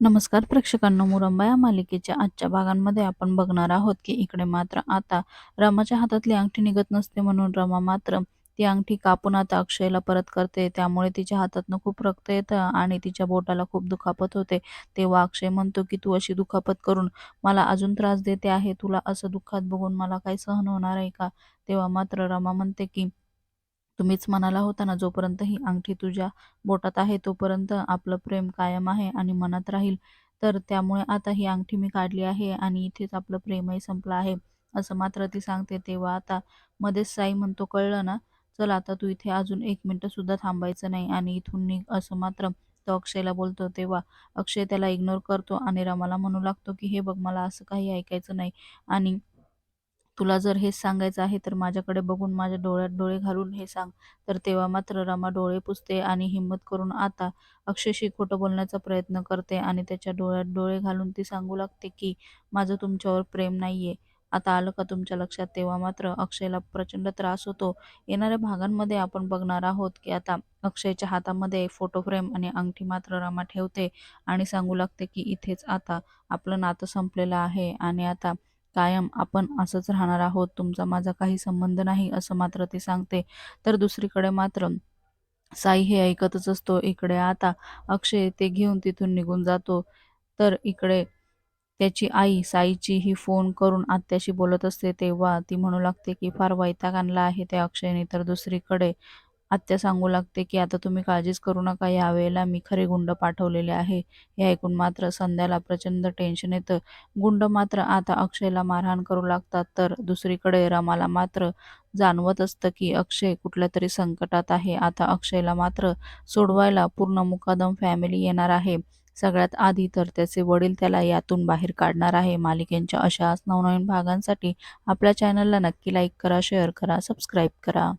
नमस्कार प्रेक्षकांनो मुरंबा या मालिकेच्या आजच्या भागांमध्ये आपण बघणार आहोत की इकडे मात्र आता रमाच्या हातातली अंगठी निघत नसते म्हणून रमा मात्र ती अंगठी कापून आता अक्षयला परत करते. त्यामुळे तिच्या हातातनं खूप रक्त येतं आणि तिच्या बोटाला खूप दुखापत होते. तेव्हा अक्षय म्हणतो की तू अशी दुखापत करून मला अजून त्रास देते आहे. तुला असं दुःखात बघून मला काही सहन होणार आहे का? तेव्हा मात्र रमा म्हणते की तुम्हीच म्हणाला होता ना जोपर्यंत ही अंगठी तुझ्या बोटात आहे तोपर्यंत आपलं प्रेम कायम आहे आणि मनात राहील. तर त्यामुळे आता ही अंगठी मी काढली आहे आणि इथेच आपलं प्रेमही संपलं आहे. असं मात्र ती सांगते तेव्हा आता मध्येच साई म्हणतो कळलं ना? चल आता तू इथे अजून एक मिनटं सुद्धा थांबायचं नाही आणि इथून निघ असं मात्र तो अक्षयला बोलतो. तेव्हा अक्षय त्याला इग्नोर करतो आणि रमाला म्हणू लागतो की हे बघ मला असं काही ऐकायचं नाही. आणि तुला जर हेच सांगायचं आहे तर माझ्याकडे बघून माझ्या डोळ्यात डोळे घालून हे सांग. तर तेव्हा मात्र रमा डोळे पुसते आणि हिंमत करून आता अक्षयशी खोटं बोलण्याचा प्रयत्न करते आणि त्याच्या डोळ्यात डोळे घालून ती सांगू लागते की माझं तुमच्यावर प्रेम नाहीये. आता आलं का तुमच्या लक्षात? तेव्हा मात्र अक्षयला प्रचंड त्रास होतो. येणाऱ्या भागांमध्ये आपण बघणार आहोत की आता अक्षयच्या हातामध्ये फोटो फ्रेम आणि अंगठी मात्र रमा ठेवते आणि सांगू लागते की इथेच आता आपलं नातं संपलेलं आहे आणि आता कायम आपण असंच राहणार आहोत. तुमचा माझा काही संबंध नाही असं मात्र ती सांगते. तर दुसरीकडे मात्र साई हे ऐकतच असतो. इकडे आता अक्षय ते घेऊन तिथून निघून जातो. तर इकडे त्याची आई साईची ही फोन करून आत्याशी बोलत असते. तेव्हा ती म्हणू लागते की फार वैताग आणला आहे त्या अक्षयने. तर दुसरीकडे आत्या सांगू लागते की आता तुम्ही काळजीच करू नका. यावेळेला मी खरे गुंड पाठवलेले आहे. हे ऐकून मात्र संध्याला प्रचंड टेन्शन येतं. गुंड मात्र आता अक्षयला मारहाण करू लागतात तर दुसरीकडे रमाला मात्र जाणवत असतं की अक्षय कुठल्या तरी संकटात आहे. आता अक्षयला मात्र सोडवायला पूर्ण मुकादम फॅमिली येणार आहे. सगळ्यात आधी तर त्याचे वडील त्याला यातून बाहेर काढणार आहे. मालिकेंच्या अशाच नवनवीन भागांसाठी आपल्या चॅनलला नक्की लाईक करा शेअर करा सबस्क्राईब करा.